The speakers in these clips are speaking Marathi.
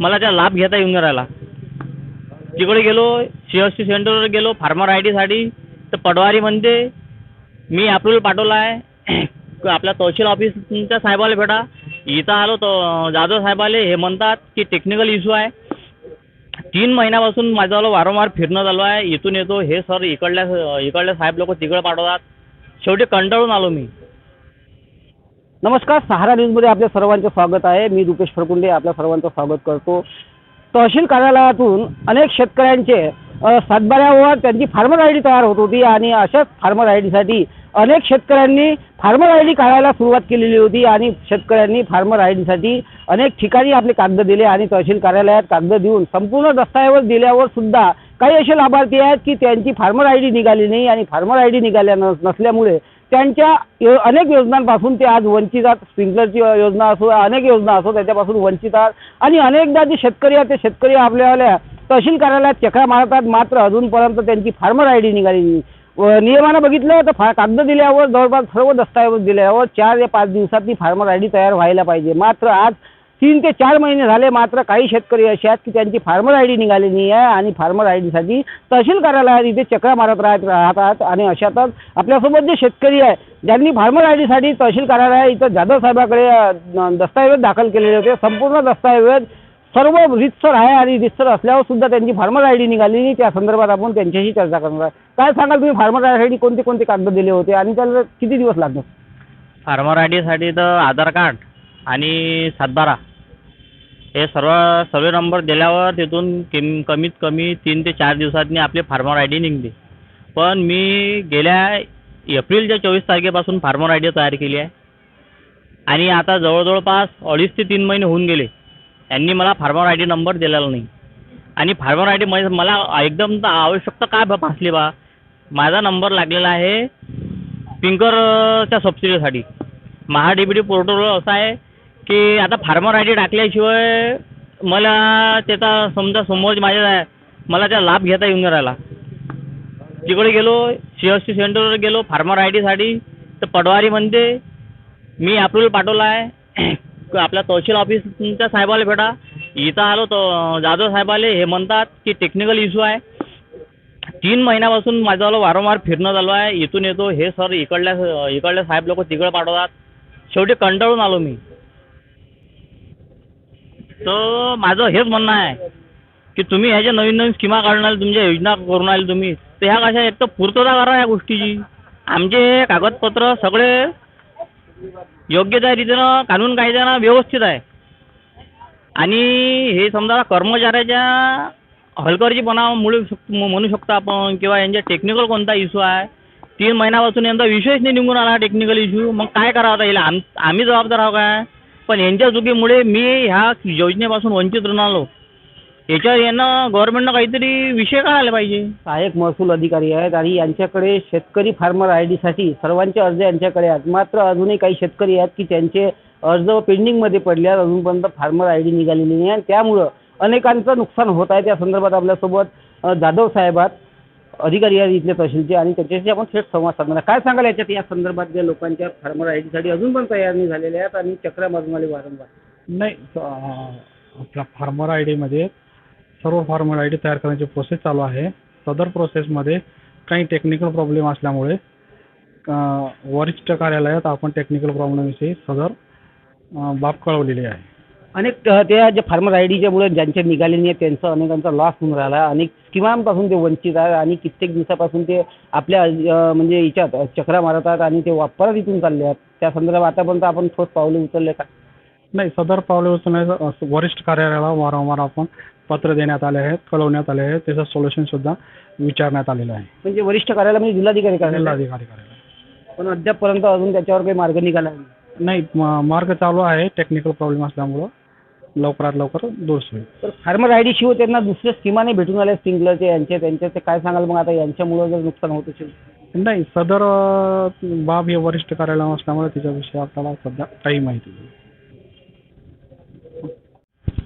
मला त्या लाभ घेता येऊन राहिला. तिकडे गेलो सी एस टी सेंटरवर गेलो फार्मर आय डीसाठी तर पटवारी म्हणते मी अप्रुव्हल पाठवला आहे आपल्या तहसील ऑफिसच्या साहेबाला भेटा. इथं आलो तर जाधव साहेबाले हे म्हणतात की टेक्निकल इश्यू आहे. तीन महिन्यापासून माझं वारंवार फिरणं चालू आहे. इथून येतो हे सर इकडल्या इकडल्या साहेब लोक तिकडे पाठवतात. शेवटी कंटाळून आलो मी. नमस्कार सहारा न्यूजमध्ये आपल्या सर्वांचे स्वागत आहे. मी रुपेश फरकुंडे आपल्या सर्वांचं स्वागत करतो. तहसील कार्यालयातून अनेक शेतकऱ्यांचे सातबाऱ्यावर त्यांची फार्मर आय डी तयार होत होती आणि अशाच फार्मर आय डीसाठी अनेक शेतकऱ्यांनी फार्मर आय डी काढायला सुरुवात केलेली होती आणि शेतकऱ्यांनी फार्मर आय डीसाठी अनेक ठिकाणी आपले कागद दिले आणि तहसील कार्यालयात कागद देऊन संपूर्ण दस्तऐवज दिल्यावर सुद्धा काही असे लाभार्थी आहेत की त्यांची फार्मर आय डी निघाली नाही आणि फार्मर आय डी निघाल्या नसल्यामुळे त्यांच्या यो अनेक योजनांपासून ते आज वंचित आहेत स्प्रिंकलरची योजना असो अनेक योजना असो त्याच्यापासून वंचित आहात आणि अनेकदा जे शेतकरी आहेत ते शेतकरी आपल्याला तहसील कार्यालयात चक्रा मारतात मात्र अजूनपर्यंत त्यांची फार्मर आय डी निघाली नाही. नियमानं बघितलं तर फा कागद दिल्यावर जवळपास सर्व दस्तऐवज दिल्यावर चार ते पाच दिवसात ती फार्मर आय डी तयार व्हायला पाहिजे. मात्र आज तीन ते चार महिने झाले मात्र काही शेतकरी असे आहेत की त्यांची फार्मर आय डी निघाली नाही आहे आणि फार्मर आय डीसाठी तहसील कार्यालयात इथे चक्रा मारत राहत राहतात आणि अशातच आपल्यासोबत जे शेतकरी आहे ज्यांनी फार्मर आय डीसाठी तहसील कार्यालय इथं जाधव साहेबाकडे अ, दस्तऐवज दाखल केलेले होते संपूर्ण दस्तऐवज सर्व रितसर आहे आणि रितसर असल्यावर सुद्धा त्यांची फार्मर आय डी निघाली नाही. त्या संदर्भात आपण त्यांच्याशी चर्चा करणार आहे. काय सांगाल तुम्ही? फार्मर आय डीसाठी कोणते कोणते कागद दिले होते आणि त्याला किती दिवस लागले फार्मर आय डीसाठी तर आधार कार्ड आणि सातबारा. हे सर्व सर्व नंबर दिल्यावर तिथून किम कमीत कमी तीन ते चार दिवसांनी आपले फार्मर आय डी निघते. पण मी गेल्या एप्रिलच्या चोवीस तारखेपासून फार्मर आय डी तयार केली आहे. आणि आता जवळजवळपास अडीच ते तीन महिने होऊन गेले. यांनी मला फार्मर आय डी नंबर दिलेला नाही. आणि फार्मर आय डी म्हणजे मला एकदम तर आवश्यकता काय भासली बा? माझा नंबर लागलेला आहे पिंकरच्या सबसिडीसाठी. महा डी डी पोर्टलवर असं आहे की आता फार्मर आय डी टाकल्याशिवाय मला त्याचा समजा समोर माझ्या मला त्या लाभ घेता येऊन राहिला. तिकडे गेलो सी एस टी सेंटरवर गेलो फार्मर आय डीसाठी तर पटवारी म्हणते मी अप्रुव्हल पाठवला आहे आपल्या तहसील ऑफिसच्या साहेबाला भेटा. इथं आलो तर जाधव साहेबाले हे म्हणतात की टेक्निकल इश्यू आहे. तीन महिन्यापासून माझं वारंवार फिरणं चालू आहे. इथून येतो हे सर इकडल्या इकडले साहेब लोक तिकडे पाठवतात. शेवटी कंटाळून आलो मी. तर माझं हेच म्हणणं आहे की तुम्ही ह्याच्या नवीन नवीन स्कीमा काढणार तुमच्या योजना करून आले तुम्ही तर ह्या कशा एक तर पूर्तता करा या गोष्टीची. आमचे कागदपत्र सगळे योग्य त्या रीतीनं कानून कायद्यानं व्यवस्थित आहे. आणि हे समजा कर्मचाऱ्याच्या हलगर्जीपणामुळे शक- म्हणू शकतो आपण किंवा यांच्या टेक्निकल कोणता इश्यू आहे तीन महिन्यापासून यांचा विषयच नाही निघून आला टेक्निकल इश्यू मग काय करावं आता याला? आम आम्ही जबाबदार आहोत काय? पण यांच्या चुकीमुळे मी ह्या योजनेपासून वंचित राहून आलो. याच्यावर यांना गव्हर्नमेंटनं काहीतरी विषय काढायला पाहिजे. सहाय्यक महसूल अधिकारी आहेत आणि यांच्याकडे शेतकरी फार्मर आय डीसाठी सर्वांचे अर्ज यांच्याकडे आहेत. मात्र अजूनही काही शेतकरी आहेत की त्यांचे अर्ज पेंडिंगमध्ये पडले आहेत अजूनपर्यंत फार्मर आय डी निघालेली नाही. आणि त्यामुळं अनेकांचं नुकसान होत आहे त्या संदर्भात आपल्यासोबत जाधव साहेबात अधिकारी आहेत इथले तहसीलचे आणि त्यांच्याशी आपण थेट संवाद साधणार काय सांगाल याच्यात? या संदर्भात ज्या लोकांच्या फार्मर आय डीसाठी अजून पण तयार नाही झालेल्या आहेत आणि चक्रा मारून वारंवार. नाही आपल्या फार्मर आय डीमध्ये सर्व फार्मर आय डी तयार करण्याची प्रोसेस चालू आहे. सदर प्रोसेसमध्ये काही टेक्निकल प्रॉब्लेम असल्यामुळे वरिष्ठ कार्यालयात आपण टेक्निकल प्रॉब्लेमविषयी सदर बाब कळवलेली आहे. अनेक त्या ज्या फार्मर आय डीच्यामुळे ज्यांचे निघाले नाही आहेत त्यांचा अनेकांचा लॉस होऊन राहिला. आहे अनेक स्किमांपासून ते वंचित आहे आणि कित्येक दिवसापासून ते आपल्या म्हणजे याच्यात चक्रा मारत आहेत आणि ते वापरत इथून चालले आहेत. त्या संदर्भात आतापर्यंत आपण ठोस पावले उचलले का? नाही सदर पावले उचलण्याचं वरिष्ठ कार्यालयाला वारंवार आपण पत्र देण्यात आले आहेत कळवण्यात आले आहे त्याचं सोल्युशनसुद्धा विचारण्यात आलेलं आहे. म्हणजे वरिष्ठ कार्यालय म्हणजे जिल्हाधिकारी कार्यालय? जिल्हाधिकारी कार्यालय. पण अद्यापपर्यंत अजून त्याच्यावर काही मार्ग निघाला नाही. नाही म- मार्ग चालू आहे टेक्निकल प्रॉब्लेम असल्यामुळं. लवकरात लवकर दूर होईल. तर फार्मर आय डी शिवाय त्यांना दुसऱ्या स्किमाने भेटून आल्या स्प्रिंकलरचे यांचे त्यांचे ते काय सांगाल मग आता यांच्यामुळं जर नुकसान होत असेल? नाही सदर अं, बाब हे वरिष्ठ कार्यालय असल्यामुळे त्याच्याविषयी आपल्याला सध्या काही माहिती नाही.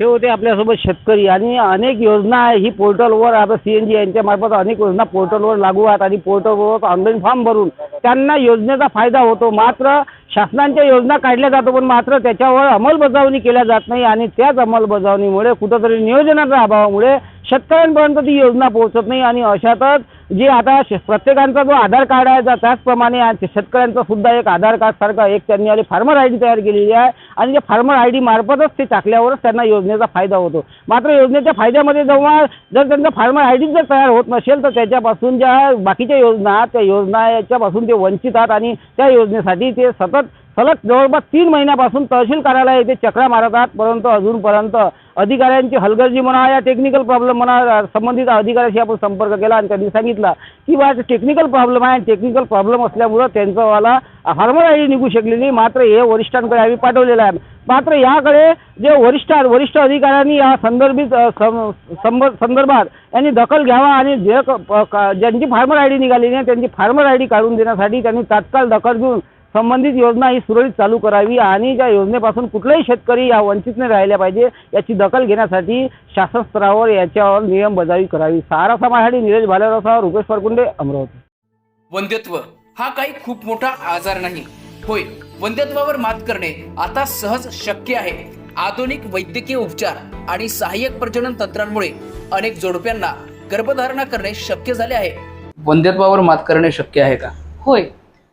हे होते आपल्यासोबत शेतकरी. आणि अनेक योजना आहे. ही पोर्टलवर आता सी एन जी यांच्या मार्फत अनेक योजना पोर्टलवर लागू आहेत आणि पोर्टलवर ऑनलाईन फॉर्म भरून त्यांना योजनेचा फायदा होतो. मात्र शासनाच्या योजना काढल्या जातो पण मात्र त्याच्यावर अंमलबजावणी केल्या जात नाही आणि त्याच अंमलबजावणीमुळे कुठंतरी नियोजनाच्या अभावामुळे शेतकऱ्यांपर्यंत ती योजना पोहोचत नाही आणि अशातच जे आता प्रत्येकांचा जो आधार कार्ड आहे जा त्याचप्रमाणे शेतकऱ्यांचा सुद्धा एक आधार कार्ड सारखा एक त्यांनी आली फार्मर आय डी तयार केलेली आहे आणि त्या फार्मर आय डी मार्फतच ते टाकल्यावरच त्यांना योजनेचा फायदा होतो. मात्र योजनेच्या फायद्यामध्ये जेव्हा जर त्यांचा फार्मर आय डी जर तयार होत नसेल तर त्याच्यापासून ज्या बाकीच्या योजना आहेत, त्या योजना याच्यापासून ते वंचित आहात आणि त्या योजनेसाठी ते सतत सलग जवळपास तीन महिन्यापासून तहसील कार्यालय येथे चक्रा मारत आहात परंतु अजूनपर्यंत अधिकाऱ्यांची हलगर्जी म्हणा या टेक्निकल प्रॉब्लेम म्हणा संबंधित अधिकाऱ्याशी आपण संपर्क केला आणि त्यांनी सांगितलं की बा टेक्निकल प्रॉब्लेम आहे टेक्निकल प्रॉब्लेम असल्यामुळं त्यांचंवाला फार्मर निघू शकली नाही मात्र हे वरिष्ठांकडे आम्ही पाठवलेलं आहे. मात्र याकडे जे वरिष्ठ वरिष्ठ अधिकाऱ्यांनी या संदर्भित संदर्भात यांनी दखल घ्यावा आणि जे ज्यांची फार्मर आय डी निघालेली आहे त्यांची फार्मर आय डी काढून देण्यासाठी त्यांनी तात्काळ दखल घेऊन संबंधित योजना ही सुरळीत चालू करावी आणि त्या योजनेपासून कुठलाही शेतकरी या वंचित नाही राहिल्या पाहिजे याची दखल घेण्यासाठी शासन स्तरावर याच्यावर नियम बजावी करावी. सारा समाजासाठी निलेश भालेराव रुपेश फरकुंडे अमरावती. वंध्यत्व हा काही खूप मोठा आजार नाही. होय वंध्यत्वावर मात करणे आता सहज शक्य आहे. आधुनिक वैद्यकीय उपचार आणि सहाय्यक प्रजनन तंत्रांमुळे अनेक जोडप्यांना गर्भधारणा करणे शक्य झाले आहे. वंध्यत्वावर मात करणे शक्य आहे का? होय